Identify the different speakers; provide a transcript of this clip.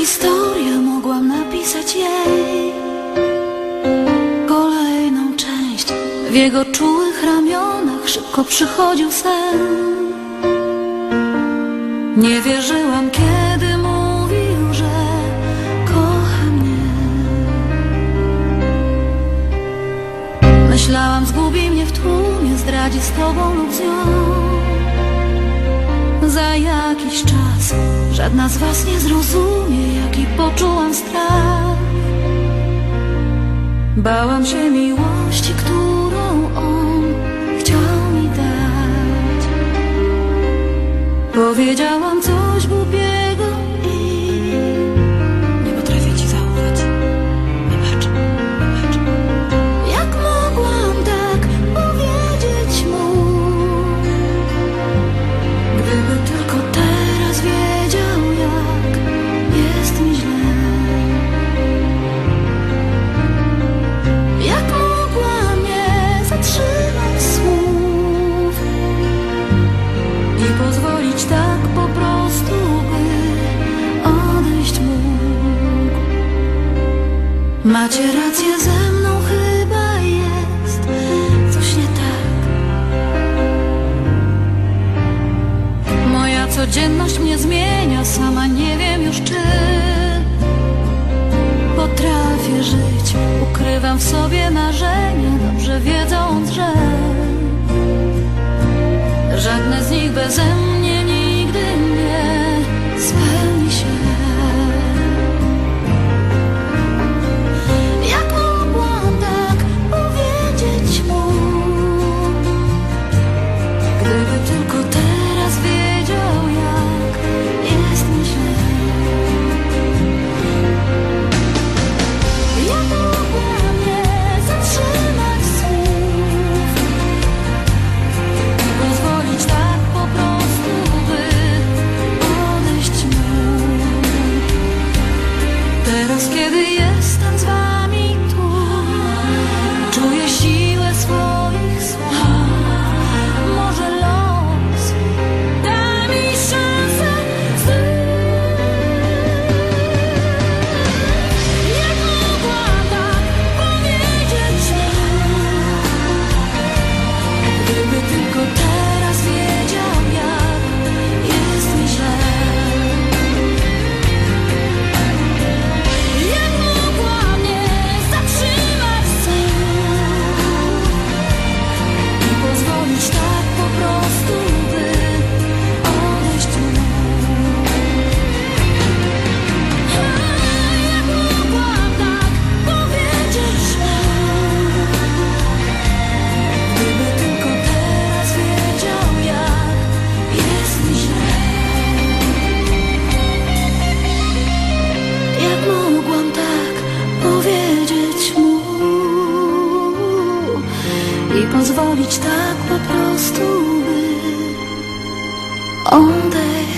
Speaker 1: historię mogłam napisać jej. Kolejną część w jego czułych ramionach szybko przychodził sen. Nie wierzyłam, kiedy mówił, że kocha mnie. Myślałam, zgubi mnie w tłumie, zdradzi z tobą lub z nią. Za jakiś czas żadna z was nie zrozumie, jaki poczułam strach. Bałam się miłości, którą on chciał mi dać. Powiedziałam Macie rację ze mną, chyba jest coś nie tak. Moja codzienność mnie zmienia, sama nie wiem już czy potrafię żyć. Ukrywam w sobie marzenia, dobrze wiedząc, że żadne z nich beze mnie nigdy nie Teraz, kiedy jestem z wami i pozwolić tak po prostu, by odejść